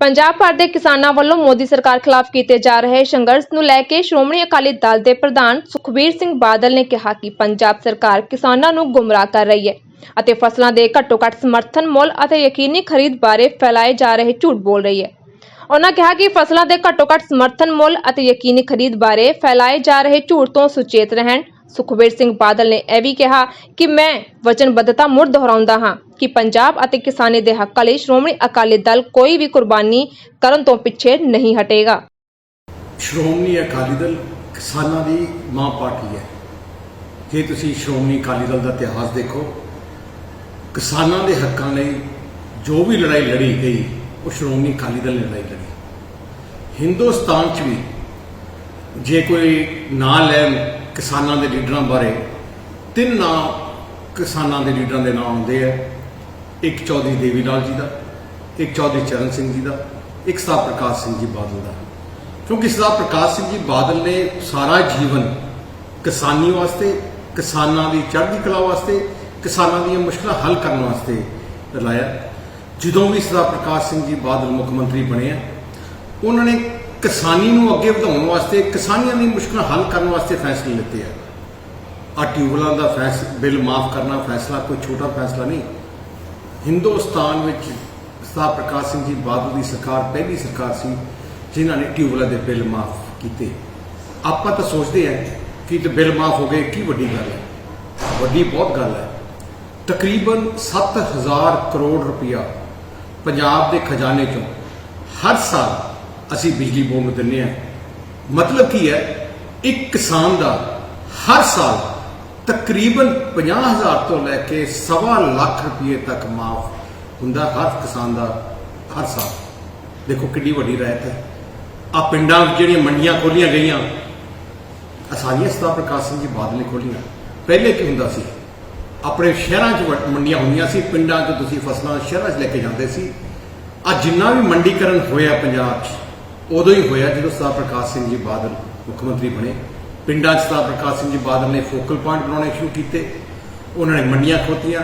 ਪੰਜਾਬ ਭਰ ਦੇ ਕਿਸਾਨਾਂ ਵੱਲੋਂ ਮੋਦੀ ਸਰਕਾਰ ਖਿਲਾਫ ਕੀਤੇ ਜਾ ਰਹੇ ਸੰਘਰਸ਼ ਨੂੰ ਲੈ ਕੇ ਸ਼੍ਰੋਮਣੀ ਅਕਾਲੀ ਦਲ ਦੇ ਪ੍ਰਧਾਨ ਸੁਖਬੀਰ ਸਿੰਘ ਬਾਦਲ ਨੇ ਕਿਹਾ ਕਿ ਪੰਜਾਬ ਸਰਕਾਰ ਕਿਸਾਨਾਂ ਨੂੰ ਗੁੰਮਰਾਹ ਕਰ ਰਹੀ ਹੈ ਅਤੇ ਫਸਲਾਂ ਦੇ ਘੱਟੋ-ਘੱਟ ਸਮਰਥਨ ਮੁੱਲ ਅਤੇ ਯਕੀਨੀ ਖਰੀਦ ਬਾਰੇ ਫੈਲਾਏ ਜਾ ਰਹੇ ਝੂਠ ਬੋਲ ਰਹੀ ਹੈ। ਉਹਨਾਂ ਕਿਹਾ ਕਿ ਫਸਲਾਂ ਦੇ ਘੱਟੋ-ਘੱਟ ਸਮਰਥਨ ਮੁੱਲ ਅਤੇ ਯਕੀਨੀ ਖਰੀਦ ਬਾਰੇ ਫੈਲਾਏ ਜਾ ਰਹੇ ਝੂਠ ਤੋਂ ਸੁਚੇਤ ਰਹਿਣ ਸੁਖਬੀਰ ਸਿੰਘ ਬਾਦਲ ਨੇ ਇਹ ਵੀ ਕਿਹਾ ਕਿ ਮੈਂ ਵਚਨਬੱਧਤਾ ਮੁੜ ਦੁਹਰਾਉਂਦਾ ਹਾਂ ਕਿ ਪੰਜਾਬ ਅਤੇ ਕਿਸਾਨੀ ਦੇ ਹੱਕਾਂ ਲਈ ਸ਼੍ਰੋਮਣੀ ਅਕਾਲੀ ਦਲ ਕੋਈ ਵੀ ਕੁਰਬਾਨੀ ਕਰਨ ਤੋਂ ਪਿੱਛੇ ਨਹੀਂ ਹਟੇਗਾ। ਸ਼੍ਰੋਮਣੀ ਅਕਾਲੀ ਦਲ ਕਿਸਾਨਾਂ ਦੀ ਮਾਂ ਪਾਰਟੀ ਹੈ। ਜੇ ਤੁਸੀਂ ਸ਼੍ਰੋਮਣੀ ਅਕਾਲੀ ਦਲ ਦਾ ਇਤਿਹਾਸ ਦੇਖੋ, ਕਿਸਾਨਾਂ ਦੇ ਹੱਕਾਂ ਲਈ ਜੋ ਵੀ ਲੜਾਈ ਲੜੀ ਗਈ, ਉਹ ਸ਼੍ਰੋਮਣੀ ਅਕਾਲੀ ਦਲ ਨੇ ਲੜਾਈ ਲੜੀ। ਹਿੰਦੁਸਤਾਨ 'ਚ ਵੀ ਜੇ ਕੋਈ ਨਾਂ ਲੈਣ ਕਿਸਾਨਾਂ ਦੇ ਲੀਡਰਾਂ ਬਾਰੇ ਤਿੰਨ ਨਾਂ ਕਿਸਾਨਾਂ ਦੇ ਲੀਡਰਾਂ ਦੇ ਨਾਂ ਆਉਂਦੇ ਆ। ਇੱਕ ਚੌਧਰੀ ਦੇਵੀ ਲਾਲ ਜੀ ਦਾ, ਇੱਕ ਚੌਧਰੀ ਚਰਨ ਸਿੰਘ ਜੀ ਦਾ, ਇੱਕ ਸਰਦਾਰ ਪ੍ਰਕਾਸ਼ ਸਿੰਘ ਜੀ ਬਾਦਲ ਦਾ। ਕਿਉਂਕਿ ਸਰਦਾਰ ਪ੍ਰਕਾਸ਼ ਸਿੰਘ ਜੀ ਬਾਦਲ ਨੇ ਸਾਰਾ ਜੀਵਨ ਕਿਸਾਨੀ ਵਾਸਤੇ, ਕਿਸਾਨਾਂ ਦੀ ਚੜ੍ਹਦੀ ਕਲਾ ਵਾਸਤੇ, ਕਿਸਾਨਾਂ ਦੀਆਂ ਮੁਸ਼ਕਲਾਂ ਹੱਲ ਕਰਨ ਵਾਸਤੇ ਲਾਇਆ। ਜਦੋਂ ਵੀ ਸਰਦਾਰ ਪ੍ਰਕਾਸ਼ ਸਿੰਘ ਜੀ ਬਾਦਲ ਮੁੱਖ ਮੰਤਰੀ ਬਣੇ ਆ, ਉਹਨਾਂ ਨੇ ਕਿਸਾਨੀ ਨੂੰ ਅੱਗੇ ਵਧਾਉਣ ਵਾਸਤੇ, ਕਿਸਾਨੀਆਂ ਦੀ ਮੁਸ਼ਕਲਾਂ ਹੱਲ ਕਰਨ ਵਾਸਤੇ ਫੈਸਲੇ ਲਿੱਤੇ ਆ। ਆ ਟਿਊਬਲਾਂ ਦਾ ਫੈਸ, ਬਿੱਲ ਮਾਫ ਕਰਨਾ ਫੈਸਲਾ ਕੋਈ ਛੋਟਾ ਫੈਸਲਾ ਨਹੀਂ। ਹਿੰਦੁਸਤਾਨ ਵਿੱਚ ਸਰਦਾਰ ਪ੍ਰਕਾਸ਼ ਸਿੰਘ ਜੀ ਬਾਦਲ ਦੀ ਸਰਕਾਰ ਪਹਿਲੀ ਸਰਕਾਰ ਸੀ, ਜਿਨ੍ਹਾਂ ਨੇ ਟਿਊਬਲਾਂ ਦੇ ਬਿੱਲ ਮਾਫ ਕੀਤੇ। ਆਪਾਂ ਤਾਂ ਸੋਚਦੇ ਆ ਕਿ ਤੇ ਬਿੱਲ ਮਾਫ ਹੋ ਗਏ, ਕੀ ਵੱਡੀ ਗੱਲ ਹੈ? ਵੱਡੀ ਬਹੁਤ ਗੱਲ ਹੈ। ਤਕਰੀਬਨ 7000 ਕਰੋੜ ਰੁਪਇਆ ਪੰਜਾਬ ਦੇ ਖਜ਼ਾਨੇ ਚੋਂ ਹਰ ਸਾਲ ਅਸੀਂ ਬਿਜਲੀ ਬੋਰਡ ਨੂੰ ਦਿੰਨੇ ਆ ਮਤਲਬ ਕੀ ਹੈ, ਇੱਕ ਕਿਸਾਨ ਦਾ ਹਰ ਸਾਲ ਤਕਰੀਬਨ 50000 ਤੋਂ ਲੈ ਕੇ ਸਵਾ ਲੱਖ ਰੁਪਏ ਤੱਕ ਮਾਫ ਹੁੰਦਾ ਹਰ ਕਿਸਾਨ ਦਾ ਹਰ ਸਾਲ। ਦੇਖੋ ਕਿੰਨੀ ਵੱਡੀ ਰਾਇਤ ਹੈ। ਆ ਪਿੰਡਾਂ ਵਿੱਚ ਜਿਹੜੀਆਂ ਮੰਡੀਆਂ ਖੋਲੀਆਂ ਗਈਆਂ, ਆਹ ਸਾਰੀਆਂ ਸਰਦਾਰ ਪ੍ਰਕਾਸ਼ ਸਿੰਘ ਜੀ ਬਾਦਲ ਨੇ ਖੋਲੀਆਂ। ਪਹਿਲੇ ਕੀ ਹੁੰਦਾ ਸੀ? ਆਪਣੇ ਸ਼ਹਿਰਾਂ 'ਚ ਵ- ਮੰਡੀਆਂ ਹੁੰਦੀਆਂ ਸੀ, ਪਿੰਡਾਂ 'ਚ ਤੁਸੀਂ ਫਸਲਾਂ ਸ਼ਹਿਰਾਂ 'ਚ ਲੈ ਕੇ ਜਾਂਦੇ ਸੀ। ਆ ਜਿੰਨਾ ਵੀ ਮੰਡੀਕਰਨ ਹੋਇਆ ਪੰਜਾਬ 'ਚ ਉਦੋਂ ਹੀ ਹੋਇਆ ਜਦੋਂ ਸਰਦਾਰ ਪ੍ਰਕਾਸ਼ ਸਿੰਘ ਜੀ ਬਾਦਲ ਮੁੱਖ ਮੰਤਰੀ ਬਣੇ। ਪਿੰਡਾਂ 'ਚ ਸਰਦਾਰ ਪ੍ਰਕਾਸ਼ ਸਿੰਘ ਜੀ ਬਾਦਲ ਨੇ ਫੋਕਲ ਪੁਆਇੰਟ ਬਣਾਉਣੇ ਸ਼ੁਰੂ ਕੀਤੇ। ਉਹਨਾਂ ਨੇ ਮੰਡੀਆਂ ਖੋਤੀਆਂ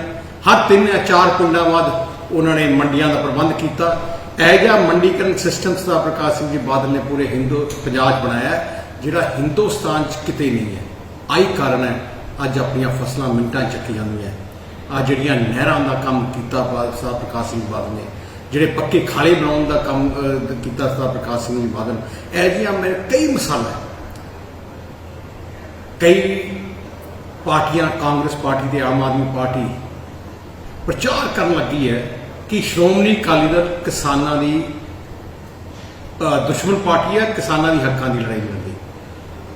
ਹਰ ਤਿੰਨ ਜਾਂ ਚਾਰ ਪਿੰਡਾਂ ਬਾਅਦ ਉਹਨਾਂ ਨੇ ਮੰਡੀਆਂ ਦਾ ਪ੍ਰਬੰਧ ਕੀਤਾ। ਇਹ ਜਿਹਾ ਮੰਡੀਕਰਨ ਸਿਸਟਮ ਸਰਦਾਰ ਪ੍ਰਕਾਸ਼ ਸਿੰਘ ਜੀ ਬਾਦਲ ਨੇ ਪੂਰੇ ਹਿੰਦੂ, ਪੰਜਾਬ 'ਚ ਬਣਾਇਆ, ਜਿਹੜਾ ਹਿੰਦੁਸਤਾਨ 'ਚ ਕਿਤੇ ਨਹੀਂ ਹੈ। ਆਹੀ ਕਾਰਨ ਹੈ, ਅੱਜ ਆਪਣੀਆਂ ਫਸਲਾਂ ਮਿੰਟਾਂ 'ਚ ਚੱਕੀ ਜਾਂਦੀਆਂ। ਆ ਜਿਹੜੀਆਂ ਨਹਿਰਾਂ ਦਾ ਕੰਮ ਕੀਤਾ ਬਾਦਲ ਸਾਹਿਬ ਪ੍ਰਕਾਸ਼ ਸਿੰਘ ਬਾਦਲ ਨੇ ਜਿਹੜੇ ਪੱਕੇ ਖਾਲੇ ਬਣਾਉਣ ਦਾ ਕੰਮ ਕੀਤਾ ਸਰਦਾਰ ਪ੍ਰਕਾਸ਼ ਸਿੰਘ ਜੀ ਬਾਦਲ। ਇਹ ਜਿਹੀਆਂ ਮੈਂ ਕਈ ਮਿਸਾਲਾਂ ਕਈ ਪਾਰਟੀਆਂ, ਕਾਂਗਰਸ ਪਾਰਟੀ ਤੇ ਆਮ ਆਦਮੀ ਪਾਰਟੀ ਪ੍ਰਚਾਰ ਕਰਨ ਲੱਗੀ ਹੈ ਕਿ ਸ਼੍ਰੋਮਣੀ ਅਕਾਲੀ ਦਲ ਕਿਸਾਨਾਂ ਦੀ ਦੁਸ਼ਮਣ ਪਾਰਟੀ ਹੈ, ਕਿਸਾਨਾਂ ਦੀ ਹੱਕਾਂ ਦੀ ਲੜਾਈ ਲੜਦੀ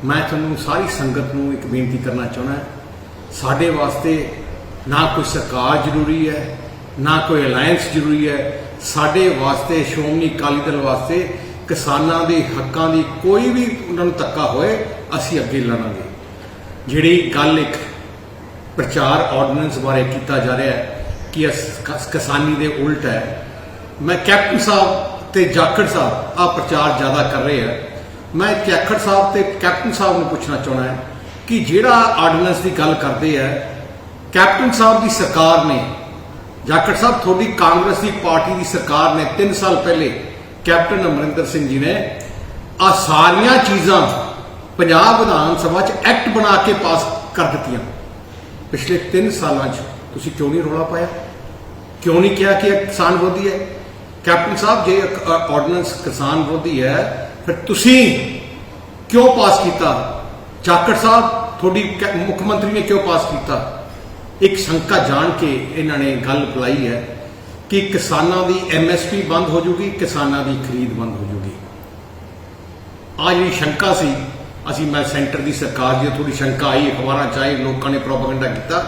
ਮੈਂ ਤੁਹਾਨੂੰ ਸਾਰੀ ਸੰਗਤ ਨੂੰ ਇੱਕ ਬੇਨਤੀ ਕਰਨਾ ਚਾਹੁੰਦਾ ਸਾਡੇ ਵਾਸਤੇ ਨਾ ਕੋਈ ਸਰਕਾਰ ਜ਼ਰੂਰੀ ਹੈ ਨਾ ਕੋਈ ਅਲਾਈਅੰਸ ਜ਼ਰੂਰੀ ਹੈ। ਸਾਡੇ ਵਾਸਤੇ, ਸ਼੍ਰੋਮਣੀ ਅਕਾਲੀ ਦਲ ਵਾਸਤੇ ਕਿਸਾਨਾਂ ਦੇ ਹੱਕਾਂ ਦੀ ਕੋਈ ਵੀ ਉਹਨਾਂ ਨੂੰ ਧੱਕਾ ਹੋਏ, ਅਸੀਂ ਅੱਗੇ ਲੜਾਂਗੇ। ਜਿਹੜੀ ਗੱਲ ਇੱਕ ਪ੍ਰਚਾਰ ਆਰਡੀਨੈਂਸ ਬਾਰੇ ਕੀਤਾ ਜਾ ਰਿਹਾ ਹੈ ਕਿ ਕਿਸਾਨੀ ਦੇ ਉਲਟ ਹੈ। ਮੈਂ ਕੈਪਟਨ ਸਾਹਿਬ ਤੇ ਜਾਖੜ ਸਾਹਿਬ ਆ ਪ੍ਰਚਾਰ ਜ਼ਿਆਦਾ ਕਰ ਰਹੇ ਆ। ਮੈਂ ਜਾਖੜ ਸਾਹਿਬ ਤੇ ਕੈਪਟਨ ਸਾਹਿਬ ਨੂੰ ਪੁੱਛਣਾ ਚਾਹਣਾ ਹੈ ਕਿ ਜਿਹੜਾ ਆਰਡੀਨੈਂਸ ਦੀ ਗੱਲ ਕਰਦੇ ਆ, ਕੈਪਟਨ ਸਾਹਿਬ ਦੀ ਸਰਕਾਰ ਨੇ ਜਾਖੜ ਸਾਹਿਬ, ਤੁਹਾਡੀ ਕਾਂਗਰਸ ਦੀ ਪਾਰਟੀ ਦੀ ਸਰਕਾਰ ਨੇ 3 ਸਾਲ ਪਹਿਲੇ ਕੈਪਟਨ ਅਮਰਿੰਦਰ ਸਿੰਘ ਜੀ ਨੇ ਆ ਸਾਰੀਆਂ ਚੀਜ਼ਾਂ ਪੰਜਾਬ ਵਿਧਾਨ ਸਭਾ 'ਚ ਐਕਟ ਬਣਾ ਕੇ ਪਾਸ ਕਰ ਦਿੱਤੀਆਂ। ਪਿਛਲੇ 3 ਸਾਲਾਂ 'ਚ ਤੁਸੀਂ ਕਿਉਂ ਨਹੀਂ ਰੌਲਾ ਪਾਇਆ? ਕਿਉਂ ਨਹੀਂ ਕਿਹਾ ਕਿ ਇਹ ਕਿਸਾਨ ਵਿਰੋਧੀ ਹੈ? ਕੈਪਟਨ ਸਾਹਿਬ, ਜੇ ਆਰਡੀਨੈਂਸ ਕਿਸਾਨ ਵਿਰੋਧੀ ਹੈ, ਫਿਰ ਤੁਸੀਂ ਕਿਉਂ ਪਾਸ ਕੀਤਾ? ਜਾਖੜ ਸਾਹਿਬ, ਤੁਹਾਡੀ ਮੁੱਖ ਮੰਤਰੀ ਨੇ ਕਿਉਂ ਪਾਸ ਕੀਤਾ? ਇੱਕ ਸ਼ੰਕਾ ਜਾਣ ਕੇ ਇਹਨਾਂ ਨੇ ਗੱਲ ਬੁਲਾਈ ਹੈ ਕਿ ਕਿਸਾਨਾਂ ਦੀ ਐਮਐਸਪੀ ਬੰਦ ਹੋ ਜੂਗੀ, ਕਿਸਾਨਾਂ ਦੀ ਖਰੀਦ ਬੰਦ ਹੋ ਜੂਗੀ। ਆ ਜਿਹੜੀ ਸ਼ੰਕਾ ਸੀ, ਅਸੀਂ ਮੈਂ ਸੈਂਟਰ ਦੀ ਸਰਕਾਰ ਦੀ ਥੋੜੀ ਸ਼ੰਕਾ ਆਈ, ਅਖਬਾਰਾਂ ਚ ਆਈ ਲੋਕਾਂ ਨੇ ਪ੍ਰੋਪਗੈਂਡਾ ਕੀਤਾ,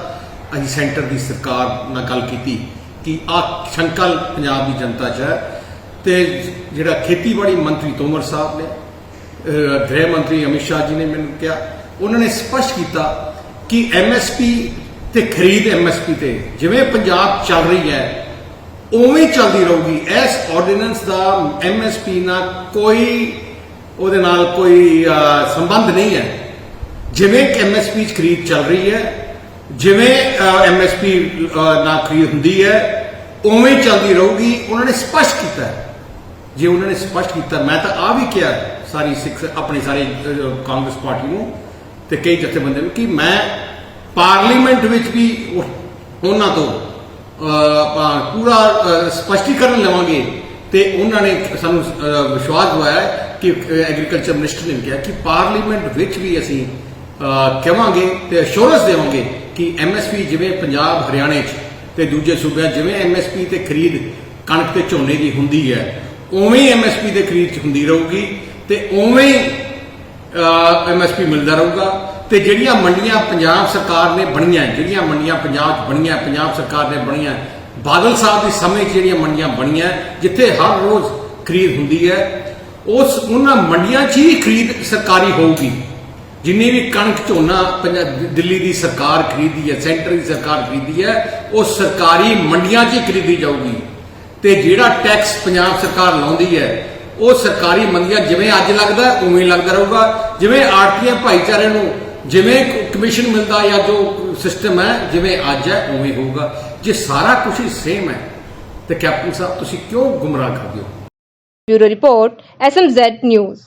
ਅਸੀਂ ਸੈਂਟਰ ਦੀ ਸਰਕਾਰ ਨਾਲ ਗੱਲ ਕੀਤੀ ਕਿ ਆ ਸ਼ੰਕਾ ਪੰਜਾਬ ਦੀ ਜਨਤਾ 'ਚ ਹੈ ਤੇ ਜਿਹੜਾ ਖੇਤੀਬਾੜੀ ਮੰਤਰੀ ਤੋਮਰ ਸਾਹਿਬ ਨੇ ਗ੍ਰਹਿ ਮੰਤਰੀ ਅਮਿਤ ਸ਼ਾਹ ਜੀ ਨੇ ਮੈਨੂੰ ਕਿਹਾ, ਉਹਨਾਂ ਨੇ ਸਪਸ਼ਟ ਕੀਤਾ ਕਿ ਐਮਐਸਪੀ ਤੇ ਖਰੀਦ ਐਮਐਸਪੀ ਤੇ। ਜਿਵੇਂ ਪੰਜਾਬ ਚੱਲ ਰਹੀ ਹੈ, ਉਵੇਂ ਚੱਲਦੀ ਰਹੂਗੀ। ਇਸ ਆਰਡੀਨੈਂਸ ਦਾ ਐਮਐਸਪੀ ਨਾਲ ਕੋਈ, ਉਹਦੇ ਨਾਲ ਕੋਈ ਸੰਬੰਧ ਨਹੀਂ ਹੈ। ਜਿਵੇਂ ਕਿ ਐਮਐਸਪੀ ਚ ਖਰੀਦ ਚੱਲ ਰਹੀ ਹੈ, ਜਿਵੇਂ ਐਮਐਸਪੀ ਨਾਲ ਖਰੀਦ ਹੁੰਦੀ ਹੈ, ਉਵੇਂ ਚੱਲਦੀ ਰਹੂਗੀ। ਉਹਨਾਂ ਨੇ ਸਪਸ਼ਟ ਕੀਤਾ ਜੇ ਉਹਨਾਂ ਨੇ ਸਪਸ਼ਟ ਕੀਤਾ, ਮੈਂ ਤਾਂ ਆ ਵੀ ਕਿਹਾ ਸਾਰੀ ਸਿੱਖ, ਆਪਣੀ ਸਾਰੇ ਕਾਂਗਰਸ ਪਾਰਟੀ ਨੂੰ ਤੇ ਕਈ ਜਥੇਬੰਦੀਆਂ ਨੂੰ ਕਿ ਮੈਂ ਪਾਰਲੀਮੈਂਟ ਵਿੱਚ ਵੀ ਉਹਨਾਂ ਤੋਂ ਆਪਾਂ ਪੂਰਾ ਸਪਸ਼ਟੀਕਰਨ ਲਵਾਂਗੇ ਤੇ ਉਹਨਾਂ ਨੇ ਸਾਨੂੰ ਵਿਸ਼ਵਾਸ ਦਿਵਾਇਆ ਕਿ ਐਗਰੀਕਲਚਰ ਮਿਨਿਸਟਰ ਨੇ ਕਿਹਾ ਕਿ ਪਾਰਲੀਮੈਂਟ ਵਿੱਚ ਵੀ ਅਸੀਂ ਅਹ, ਕਹਾਂਗੇ ਤੇ ਅਸ਼ੋਰੈਂਸ ਦੇਵਾਂਗੇ ਕਿ ਐਮਐਸਪੀ ਜਿਵੇਂ ਪੰਜਾਬ ਹਰਿਆਣੇ 'ਚ ਤੇ ਦੂਜੇ ਸੂਬਿਆਂ 'ਚ ਜਿਵੇਂ ਐਮਐਸਪੀ ਤੇ ਖਰੀਦ ਕਣਕ ਤੇ ਝੋਨੇ ਦੀ ਹੁੰਦੀ ਹੈ ਉਵੇਂ ਹੀ ਐਮਐਸਪੀ ਦੇ ਖਰੀਦ 'ਚ ਹੁੰਦੀ ਰਹੂਗੀ ਤੇ ਉਵੇਂ ਹੀ ਐਮਐਸਪੀ ਮਿਲਦਾ ਰਹੂਗਾ। ਤੇ ਜਿਹੜੀਆਂ ਮੰਡੀਆਂ ਪੰਜਾਬ ਸਰਕਾਰ ਨੇ ਬਣੀਆਂ ਜਿਹੜੀਆਂ ਮੰਡੀਆਂ ਪੰਜਾਬ 'ਚ ਬਣੀਆਂ ਪੰਜਾਬ ਸਰਕਾਰ ਨੇ ਬਣੀਆਂ ਬਾਦਲ ਸਾਹਿਬ ਦੇ ਸਮੇਂ 'ਚ ਜਿਹੜੀਆਂ ਮੰਡੀਆਂ ਬਣੀਆਂ ਜਿੱਥੇ ਹਰ ਰੋਜ਼ ਖਰੀਦ ਹੁੰਦੀ ਹੈ, ਉਸ ਉਹਨਾਂ ਮੰਡੀਆਂ 'ਚ ਹੀ ਖਰੀਦ ਸਰਕਾਰੀ ਹੋਊਗੀ। ਜਿੰਨੀ ਵੀ ਕਣਕ ਝੋਨਾ ਪੰਜਾ- ਦਿੱਲੀ ਦੀ ਸਰਕਾਰ ਖਰੀਦੀ ਹੈ, ਸੈਂਟਰ ਦੀ ਸਰਕਾਰ ਖਰੀਦੀ ਹੈ, ਉਹ ਸਰਕਾਰੀ ਮੰਡੀਆਂ 'ਚ ਹੀ ਖਰੀਦੀ ਜਾਊਗੀ। ਤੇ ਜਿਹੜਾ ਟੈਕਸ ਪੰਜਾਬ ਸਰਕਾਰ ਲਾਉਂਦੀ ਹੈ, ਉਹ ਸਰਕਾਰੀ ਮੰਡੀਆਂ ਜਿਵੇਂ ਅੱਜ ਲੱਗਦਾ, ਉਵੇਂ ਲੱਗਦਾ ਰਹੂਗਾ। ਜਿਵੇਂ ਆਰਟੀਆਂ ਭਾਈਚਾਰੇ ਨੂੰ ਜਿਵੇਂ ਕਮਿਸ਼ਨ ਮਿਲਦਾ ਜਾਂ ਜੋ ਸਿਸਟਮ ਹੈ, ਜਿਵੇਂ ਅੱਜ ਹੈ, ਉਵੇਂ ਹੋਊਗਾ। ਜੇ ਸਾਰਾ ਕੁਝ ਹੀ ਸੇਮ ਹੈ, ਤੇ ਕੈਪਟਨ ਸਾਹਿਬ, ਤੁਸੀਂ ਕਿਉਂ ਗੁੰਮਰਾਹ ਕਰਦੇ ਹੋ? Bureau report SMZ news